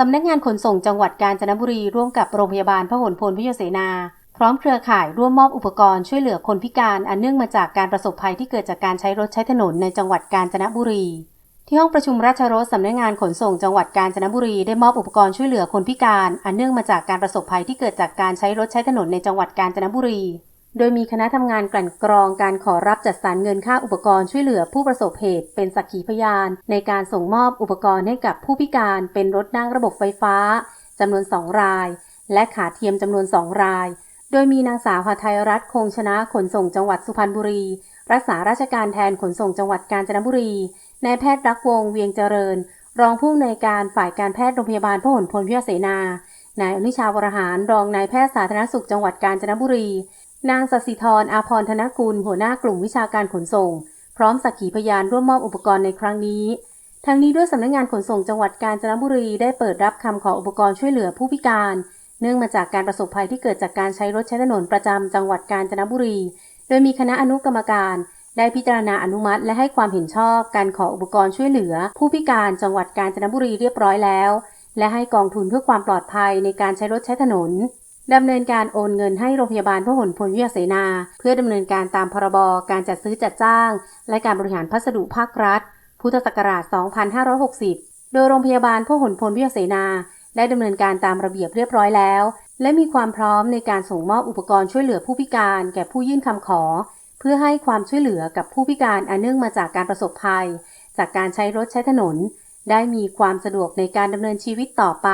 สำนักงานขนส่งจังหวัดกาญจนบุรีร่วมกับโรงพยาบาลพหลพลวิทยเสนา พร้อมเครือข่ายร่วมมอบอุปกรณ์ช่วยเหลือคนพิการอันเนื่องมาจากการประสบภัยที่เกิดจากการใช้รถใช้ถนนในจังหวัดกาญจนบุรี ที่ห้องประชุมราชรถสำนักงานขนส่งจังหวัดกาญจนบุรีได้มอบอุปกรณ์ช่วยเหลือคนพิการอันเนื่องมาจากการประสบภัยที่เกิดจากการใช้รถใช้ถนนในจังหวัดกาญจนบุรี โดยมีคณะทำงานกลั่นกรองการขอรับจัดสรรเงินค่าอุปกรณ์ช่วยเหลือผู้ประสบเหตุเป็นสักขีพยาน ในการส่งมอบอุปกรณ์ให้กับผู้พิการเป็นรถนั่งระบบไฟฟ้าจำนวน 2 ราย และขาเทียมจำนวน 2 ราย โดยมีนางสาวหทัยรัตน์คงชนะขนส่งจังหวัดสุพรรณบุรี รักษาราชการแทนขนส่งจังหวัดกาญจนบุรีนายแพทย์รักวงเวียงเจริญ รองผู้อำนวยการฝ่ายการแพทย์โรงพยาบาลพหลพลวิยเสนานายอนุชาวรหารรองนายแพทย์สาธารณสุขจังหวัดกาญจนบุรี นางสศิธรอาพรธนกุลหัวหน้ากลุ่มวิชาการขนส่ง พร้อมสักขีพยานร่วมมอบอุปกรณ์ในครั้งนี้ ทั้งนี้ด้วยสำนักงานขนส่งจังหวัดกาญจนบุรีได้เปิดรับคำขออุปกรณ์ช่วยเหลือผู้พิการ เนื่องมาจากการประสบภัยที่เกิดจากการใช้รถใช้ถนนประจำจังหวัดกาญจนบุรี โดยมีคณะอนุกรรมการ ได้พิจารณาอนุมัติ และให้ความเห็นชอบการขออุปกรณ์ช่วยเหลือ ผู้พิการจังหวัดกาญจนบุรีเรียบร้อยแล้ว และให้กองทุนเพื่อความปลอดภัยในการใช้รถใช้ถนน ดำเนินการโอนเงินให้โรงพยาบาลพหลพลวิทยาเสนา เพื่อดำเนินการตามพรบการจัดซื้อจัดจ้าง และการบริหารพัสดุภาครัฐ พุทธศักราช 2560 โดยโรงพยาบาลพหลพลวิทยาเสนาได้ดำเนินการตามระเบียบเรียบร้อยแล้ว และมีความพร้อมในการส่งมอบอุปกรณ์ช่วยเหลือผู้พิการแก่ผู้ยื่นคำขอ เพื่อให้ความช่วยเหลือกับผู้พิการอันเนื่องมาจากการประสบภัย จากการใช้รถใช้ถนน ได้มีความสะดวกในการดำเนินชีวิตต่อไป